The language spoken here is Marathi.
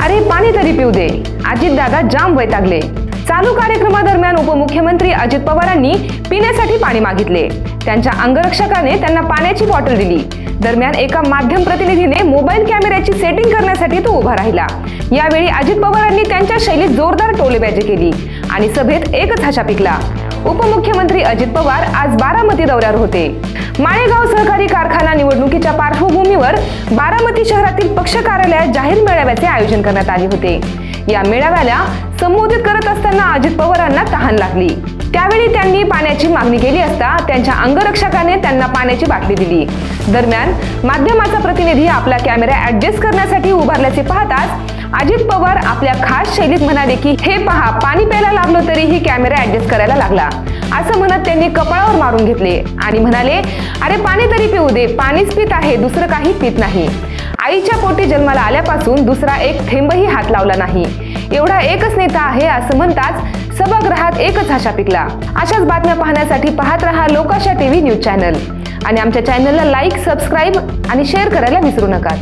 अरे पाणी तरी पिऊ दे. अजितदादा जाम वैतागले. चालू कार्यक्रमादरम्यान उपमुख्यमंत्री अजित पवारांनी पिण्यासाठी पाणी मागितले. त्यांच्या अंगरक्षकाने त्यांना पाण्याची बॉटल दिली. दरम्यान एका माध्यम प्रतिनिधीने मोबाईल कॅमेऱ्याची सेटिंग करण्यासाठी तो उभा राहिला. यावेळी अजित पवारांनी त्यांच्या शैलीत जोरदार टोलेबाजी केली आणि सभेत एकच हशा पिकला. उपमुख्यमंत्री अजित पवार आज बारामती दौऱ्यावर होते. माळेगाव सहकारी कारखाना निवडणुकीच्या पार्श्वभूमीवर बारामती शहरातील पक्ष कार्यालयात जाहीर मेळाव्याचे आयोजन करण्यात आले होते. या मेळाव्याला संबोधित करत असताना अजित पवारांना तहान लागली. त्यावेळी त्यांनी पाण्याची मागणी केली असता त्यांच्या अंगरक्षकाने त्यांना पाण्याची बाटली दिली. दरम्यान माध्यमाचा प्रतिनिधी आपला कॅमेरा ऍडजस्ट करण्यासाठी उभारल्याचे पाहताच अजित पवार आपल्या खास शैलीत म्हणाले की हे पहा पाणी प्यायला तरीही कॅमेरा ऍडजस्ट करायला लागला. असं म्हणत त्यांनी कपाळावर मारून घेतले आणि म्हणाले अरे पाणी तरी पिऊ दे. पाणीच पित आहे दुसरं काही पित नाही. आईच्या पोटी जन्माला आल्यापासून दुसरा एक थेंबही हात लावला नाही. एवढा एकच नेता आहे असं म्हणताच सभागृहात एकच हाशा पिकला. अशाच बातम्या पाहण्यासाठी पाहत रहा लोकाशा टीव्ही न्यूज चॅनल. आणि आमच्या चॅनलला लाईक सबस्क्राईब आणि शेअर करायला विसरू नका.